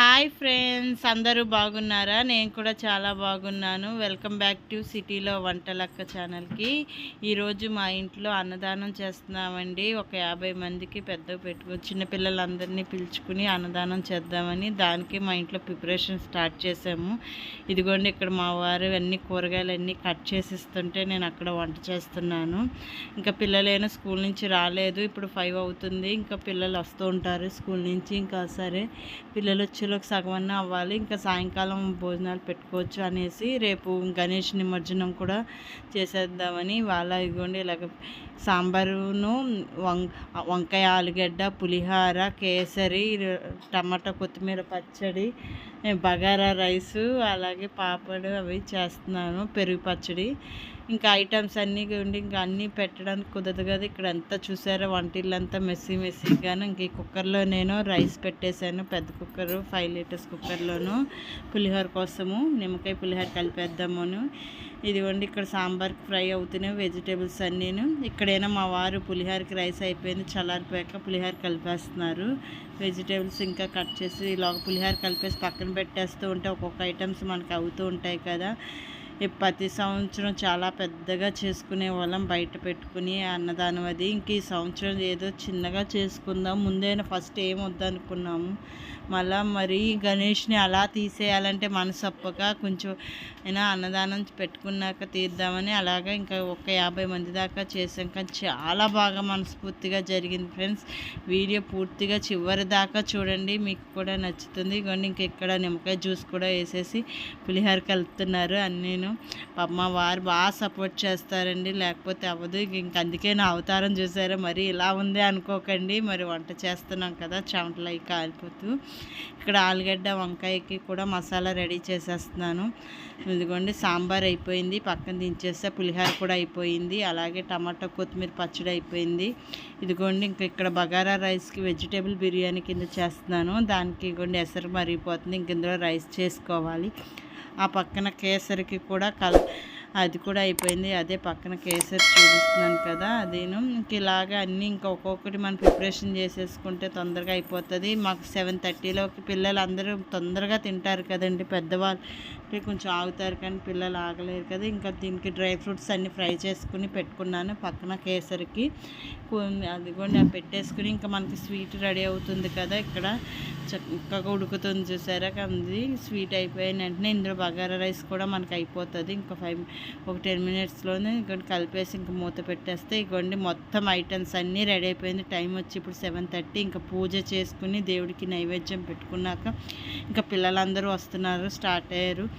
Hi friends అందరూ బాగున్నారా? నేను కూడా చాలా బాగున్నాను. వెల్కమ్ బ్యాక్ టు సిటీలో వంటలక్క ఛానల్కి. ఈరోజు మా ఇంట్లో అన్నదానం చేస్తున్నామండి. ఒక యాభై మందికి పెద్ద పెట్టుకు చిన్నపిల్లలందరినీ పిలుచుకుని అన్నదానం చేద్దామని దానికి మా ఇంట్లో ప్రిపరేషన్ స్టార్ట్ చేసాము ఇదిగోండి ఇక్కడ మా వారు అన్ని కూరగాయలు అన్నీ కట్ చేసిస్తుంటే నేను అక్కడ వంట చేస్తున్నాను. ఇంకా పిల్లలేనో స్కూల్ నుంచి రాలేదు. ఇప్పుడు ఫైవ్ అవుతుంది. ఇంకా పిల్లలు వస్తూ ఉంటారు స్కూల్ నుంచి. ఇంకా సరే పిల్లలు వచ్చి సగం అన్న అవ్వాలి. ఇంకా సాయంకాలం భోజనాలు పెట్టుకోవచ్చు అనేసి రేపు గణేష్ నిమజ్జనం కూడా చేసేద్దామని వాళ్ళ ఇదిగోండి ఇలాగ సాంబారును వం వంకాయ ఆలుగడ్డ పులిహార కేసరి టమాటా కొత్తిమీర పచ్చడి బగారా రైసు అలాగే పాపడు అవి చేస్తున్నాను. పెరుగు పచ్చడి ఇంకా ఐటమ్స్ అన్నీ ఉండి ఇంకా అన్నీ పెట్టడానికి కుదరదు కదా. ఇక్కడ అంతా చూసారా వంటిల్లంతా మెస్సీ మెస్సీగాను ఇంక ఈ కుక్కర్లో నేను రైస్ పెట్టేశాను పెద్ద కుక్కరు ఫైవ్ లీటర్స్ కుక్కర్లోను పులిహోర కోసము నిమ్మకాయ పులిహోర కలిపేద్దామును. ఇదిగోండి ఇక్కడ సాంబార్కి ఫ్రై అవుతున్నాయి వెజిటేబుల్స్ అన్నీను. ఇక్కడైనా మా వారు పులిహోరకి రైస్ అయిపోయింది చల్లారిపోయాక పులిహోర కలిపేస్తున్నారు. వెజిటేబుల్స్ ఇంకా కట్ చేసి ఇలా పులిహోర కలిపేసి పక్కన పెట్టేస్తూ ఉంటే ఒక్కొక్క ఐటమ్స్ మనకు అవుతూ ఉంటాయి కదా. ప్రతి సంవత్సరం చాలా పెద్దగా చేసుకునే వాళ్ళం బయట పెట్టుకుని అన్నదానం అది. ఇంక ఈ సంవత్సరం ఏదో చిన్నగా చేసుకుందాం ముందైనా ఫస్ట్ ఏం వద్దనుకున్నాము. మళ్ళా మరి గణేష్ని అలా తీసేయాలంటే మనసప్పక కొంచెం అయినా అన్నదానం పెట్టుకున్నాక తీద్దామని అలాగా ఇంకా ఒక యాభై మంది దాకా చేసాం. కానీ చాలా బాగా మనస్ఫూర్తిగా జరిగింది ఫ్రెండ్స్. వీడియో పూర్తిగా చివరి దాకా చూడండి మీకు కూడా నచ్చుతుంది. ఇవ్వండి ఇంక ఇక్కడ నిమ్మకాయ జ్యూస్ కూడా వేసేసి పులిహోర కలుపుతున్నారు అన్నీను. మా వారు బాగా సపోర్ట్ చేస్తారండి. లేకపోతే అవ్వదు. ఇంక అందుకే నా అవతారం చూసారా? మరి ఇలా ఉంది అనుకోకండి. మరి వంట చేస్తున్నాం కదా చెమటలు అవి కాలిపోతూ. ఇక్కడ ఆలుగడ్డ వంకాయకి కూడా మసాలా రెడీ చేసేస్తున్నాను. ఇదిగోండి సాంబార్ అయిపోయింది. పక్కన దించేస్తే పులిహోర కూడా అయిపోయింది. అలాగే టమాటా కొత్తిమీర పచ్చడి అయిపోయింది. ఇదిగోండి ఇంకా ఇక్కడ బగారా రైస్కి వెజిటేబుల్ బిర్యానీ కింద చేస్తున్నాను. దానికి ఇదిగోండి ఎసరు మరిగిపోతుంది. ఇంక ఇందులో రైస్ చేసుకోవాలి. ఆ పక్కన కేసరికి కూడా కల అది కూడా అయిపోయింది. అదే పక్కన కేసరి చూపిస్తున్నాను కదా అదేను. ఇంక ఇలాగా అన్నీ ఇంకా ఒక్కొక్కటి మనం ప్రిపరేషన్ చేసేసుకుంటే తొందరగా అయిపోతుంది. మాకు సెవెన్ థర్టీలోకి పిల్లలు అందరూ తొందరగా తింటారు కదండి పెద్దవాళ్ళు. కొంచెం ఆగుతారు కానీ పిల్లలు ఆగలేరు కదా. ఇంకా దీనికి డ్రై ఫ్రూట్స్ అన్నీ ఫ్రై చేసుకుని పెట్టుకున్నాను పక్కన కేసరికి. అదిగోండి పెట్టేసుకుని ఇంకా మనకి స్వీట్ రెడీ అవుతుంది కదా ఇక్కడ. చక్కగా ఉడుకుతుంది చూసారా అది స్వీట్ అయిపోయిన వెంటనే ఇందులో బగారా రైస్ కూడా మనకి అయిపోతుంది. ఇంకా ఫైవ్ ఒక టెన్ మినిట్స్లోనే ఇంకోటి కలిపేసి ఇంకా మూత పెట్టేస్తే ఇగోండి మొత్తం ఐటమ్స్ అన్నీ రెడీ అయిపోయింది. టైం వచ్చి ఇప్పుడు సెవెన్ థర్టీ. ఇంకా పూజ చేసుకుని దేవుడికి నైవేద్యం పెట్టుకున్నాక ఇంకా పిల్లలందరూ వస్తున్నారు. స్టార్ట్ అయ్యారు.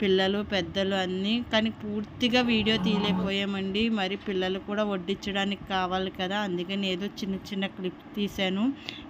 పిల్లలు పెద్దలు అన్నీ. కానీ పూర్తిగా వీడియో తీయలేకపోయామండి. మరి పిల్లలు కూడా వడ్డించడానికి కావాలి కదా. అందుకని ఏదో చిన్న చిన్న క్లిప్ తీశాను.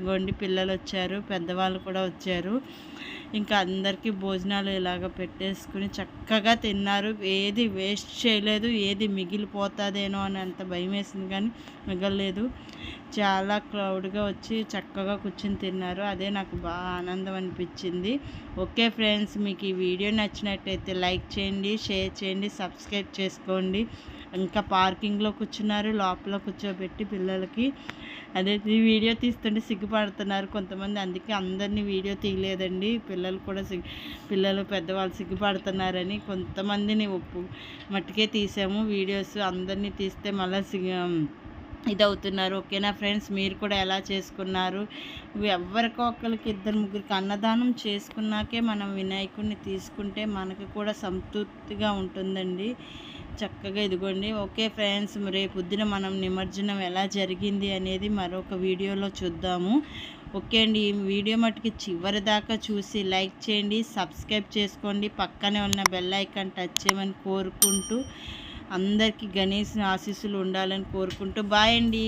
ఇగోండి పిల్లలు వచ్చారు పెద్దవాళ్ళు కూడా వచ్చారు. ఇంకా అందరికీ భోజనాలు ఇలాగ పెట్టేసుకుని చక్కగా తిన్నారు. ఏది వేస్ట్ చేయలేదు ఏది మిగిలిపోతుందేనో అని అంత భయం వేసింది కానీ మిగలలేదు. చాలా క్రౌడ్గా వచ్చి చక్కగా కూర్చొని తిన్నారు. అదే నాకు బాగా ఆనందం అనిపించింది. ఓకే ఫ్రెండ్స్ మీకు ఈ వీడియో నచ్చినట్టయితే లైక్ చేయండి షేర్ చేయండి సబ్స్క్రైబ్ చేసుకోండి. ఇంకా పార్కింగ్లో కూర్చున్నారు లోపల కూర్చోబెట్టి పిల్లలకి. అదే వీడియో తీస్తుంటే సిగ్గుపడుతున్నారు కొంతమంది అందుకే అందరినీ వీడియో తీయలేదండి. పిల్లలు కూడా సిగ్గు పిల్లలు పెద్దవాళ్ళు సిగ్గుపడుతున్నారని కొంతమందిని ఒప్పు మట్టుకే తీసాము. వీడియోస్ అందరినీ తీస్తే మళ్ళీ సిగ్గు అవుతున్నారు ఓకేనా ఫ్రెండ్స్? మీరు కూడా ఎలా చేసుకున్నారు? ఎవరికో ఒకరికి ఇద్దరు ముగ్గురికి అన్నదానం చేసుకున్నాకే మనం వినాయకుడిని తీసుకుంటే మనకు కూడా సంతృప్తిగా ఉంటుందండి. చక్కగా ఇదిగోండి. ఓకే ఫ్రెండ్స్ రేపొద్దున మనం నిమజ్జనం ఎలా జరిగింది అనేది మరొక వీడియోలో చూద్దాము. ఓకే అండి. ఈ వీడియో మటుకి చివరి దాకా చూసి లైక్ చేయండి సబ్స్క్రైబ్ చేసుకోండి. పక్కనే ఉన్న బెల్ ఐకాన్ టచ్ చేయమని కోరుకుంటూ అందరికీ గణేష్ ఆశీస్సులు ఉండాలని కోరుకుంటూ బాయ్ అండి.